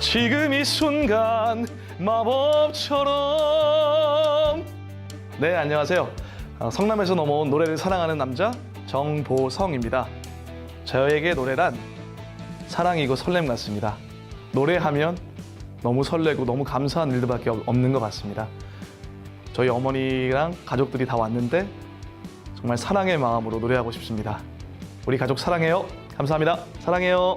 지금 이 순간 마법처럼. 네 안녕하세요. 어, 성남에서 넘어온 노래를 사랑하는 남자 정보성입니다. 저에게 노래란 사랑이고 설렘 같습니다. 노래하면 너무 설레고 너무 감사한 일들밖에 없- 없는 것 같습니다. 저희 어머니랑 가족들이 다 왔는데 정말 사랑의 마음으로 노래하고 싶습니다. 우리 가족 사랑해요. 감사합니다. 사랑해요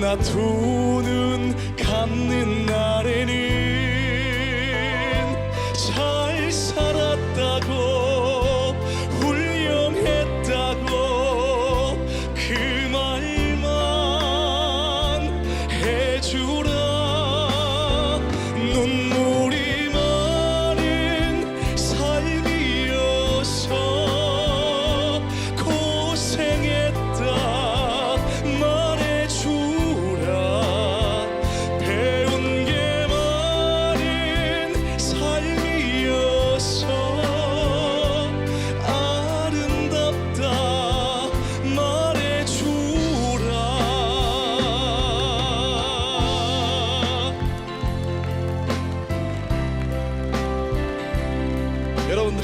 나 두눈 감는 날에는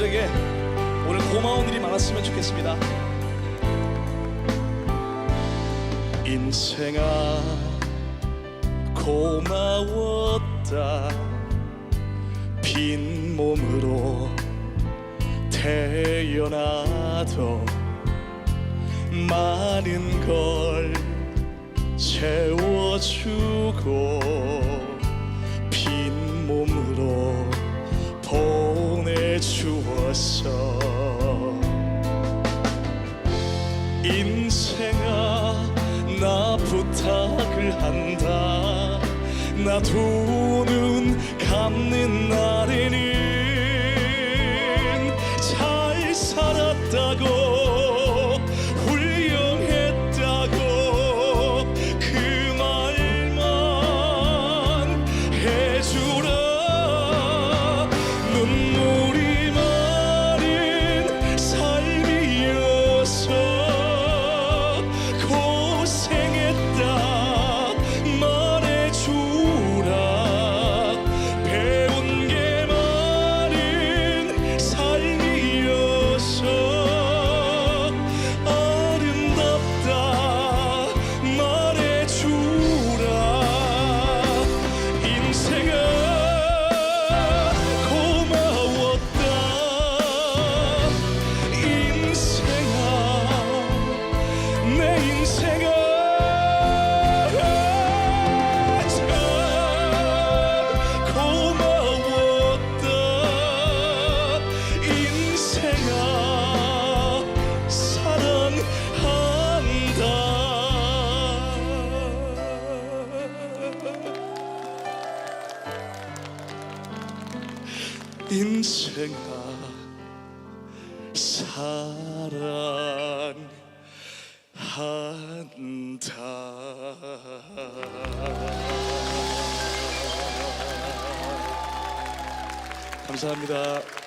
여러분들에게 오늘 고마운 일이 많았으면 좋겠습니다. 인생아 고마웠다 빈 몸으로 태어나도 많은 걸 채워주고 주었어. 인생아 나 부탁을 한다. 나두눈 감는 날에는 잘 살았다고 그 눈물 인생아 사랑한다 감사합니다.